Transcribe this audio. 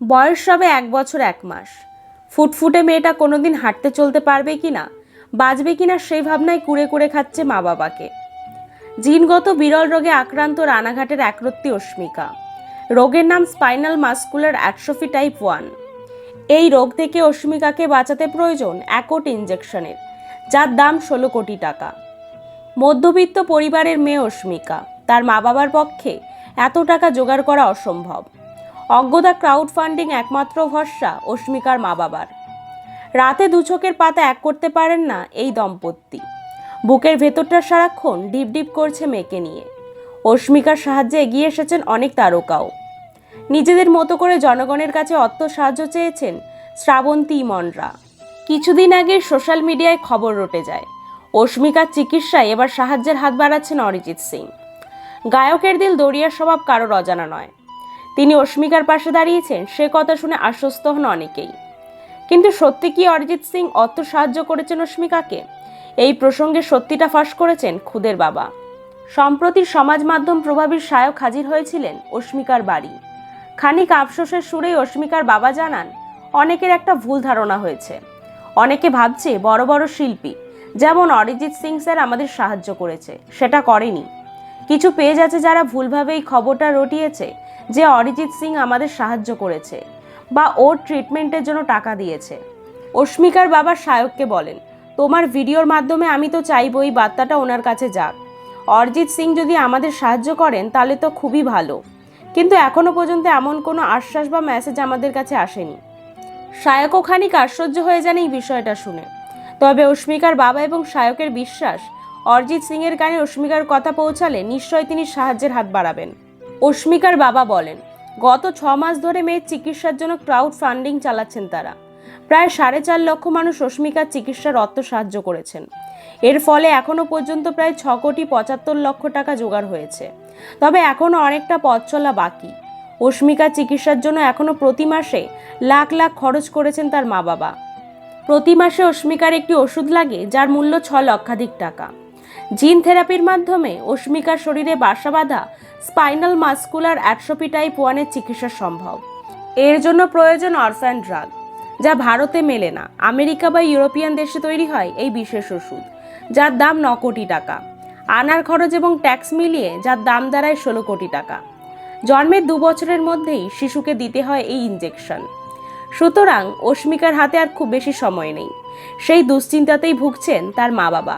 বয়স সবে এক বছর এক মাস। ফুটফুটে মেয়েটা কোনোদিন হাঁটতে চলতে পারবে কি না, বাঁচবে কি না সেই ভাবনায় কুড়ে কুড়ে খাচ্ছে মা বাবাকে। জিনগত বিরল রোগে আক্রান্ত রানাঘাটের একরত্তি অস্মিকা রোগের নাম spinal muscular atrophy type one. এই রোগ থেকে অস্মিকাকে বাঁচাতে প্রয়োজন একট ইঞ্জেকশনের যার দাম ষোলো কোটি টাকা। মধ্যবিত্ত পরিবারের মেয়ে অস্মিকা তার মা বাবার পক্ষে এত টাকা জোগাড় করা অসম্ভব। অজ্ঞতা ক্রাউড ফান্ডিং একমাত্র ভরসা অস্মিকার মা বাবার। রাতে দু চোখের পাতা এক করতে পারেন না এই দম্পতি। বুকের ভেতরটা সারাক্ষণ ডিপ ডিপ করছে মেয়েকে নিয়ে। অস্মিকার সাহায্যে এগিয়ে এসেছেন অনেক তারকাও। নিজেদের মতো করে জনগণের কাছে অর্থ সাহায্য চেয়েছেন শ্রাবন্তী মনরা কিছুদিন আগে সোশ্যাল মিডিয়ায় খবর রটে যায়, অস্মিকার চিকিৎসায় এবার সাহায্যের হাত বাড়াচ্ছেন অরিজিৎ সিং। গায়কের দিল দরিয়ার স্বভাব কারোর অজানা নয়। তিনি অস্মিকার পাশে দাঁড়িয়েছেন, সে কথা শুনে আশ্বস্ত হন অনেকেই। কিন্তু সত্যি কি অরিজিৎ সিং অত সাহায্য করেছেন অস্মিকাকে এই প্রসঙ্গে সত্যিটা ফাঁস করেছেন খুদের বাবা। সম্প্রতি সমাজ মাধ্যম প্রভাবীর সায়ক হাজির হয়েছিলেন অস্মিকার বাড়ি। খানিক আফসোসের সুরেই অস্মিকার বাবা জানান, অনেকের একটা ভুল ধারণা হয়েছে। অনেকে ভাবছে বড় বড় শিল্পী, যেমন অরিজিৎ সিং স্যার আমাদের সাহায্য করেছে, সেটা করেনি। কিছু পেজ আছে যারা ভুলভাবে এই খবরটা রটিয়েছে যে অরিজিৎ সিং আমাদের সাহায্য করেছে বা ওর ট্রিটমেন্টের জন্য টাকা দিয়েছে। অস্মিকার বাবা সায়ককে বলেন, তোমার ভিডিওর মাধ্যমে আমি তো চাইব এই বার্তাটা ওনার কাছে যাক। অরিজিৎ সিং যদি আমাদের সাহায্য করেন, তাহলে তো খুবই ভালো। কিন্তু এখনও পর্যন্ত এমন কোনো আশ্বাস বা মেসেজ আমাদের কাছে আসেনি। সায়কও খানিক আশ্চর্য হয়ে যান এই বিষয়টা শুনে। তবে অস্মিকার বাবা এবং সায়কের বিশ্বাস, অরিজিৎ সিং এর কানে অস্মিকার কথা পৌঁছালে নিশ্চয় তিনি সাহায্যের হাত বাড়াবেন। অস্মিকার বাবা বলেন, গত ছ মাস ধরে মেয়ের চিকিৎসার জন্য ক্রাউড ফান্ডিং চালাচ্ছেন তারা। প্রায় সাড়ে চার লক্ষ মানুষ অস্মিকার চিকিৎসার অর্থ সাহায্য করেছেন। এর ফলে এখনও পর্যন্ত প্রায় ছ কোটি পঁচাত্তর লক্ষ টাকা জোগাড় হয়েছে। তবে এখনও অনেকটা পথ চলা বাকি। অস্মিকার চিকিৎসার জন্য এখনও প্রতি মাসে লাখ লাখ খরচ করেছেন তার মা বাবা। প্রতি মাসে অস্মিকার একটি ওষুধ লাগে, যার মূল্য ছ লক্ষাধিক টাকা। জিন থেরাপির মাধ্যমে অস্মিকার শরীরে বাসা বাঁধা স্পাইনাল মাস্কুলার অ্যাট্রোপি টাইপ ওয়ানের চিকিৎসা সম্ভব। এর জন্য প্রয়োজন অরফ্যান ড্রাগ, যা ভারতে মেলে না। আমেরিকা বা ইউরোপিয়ান দেশে তৈরি হয় এই বিশেষ ওষুধ, যার দাম ন কোটি টাকা। আনার খরচ এবং ট্যাক্স মিলিয়ে যার দাম দাঁড়ায় ষোলো কোটি টাকা। জন্মের দু বছরের মধ্যেই শিশুকে দিতে হয় এই ইঞ্জেকশন সুতরাং অস্মিকার হাতে আর খুব বেশি সময় নেই। সেই দুশ্চিন্তাতেই ভুগছেন তার মা বাবা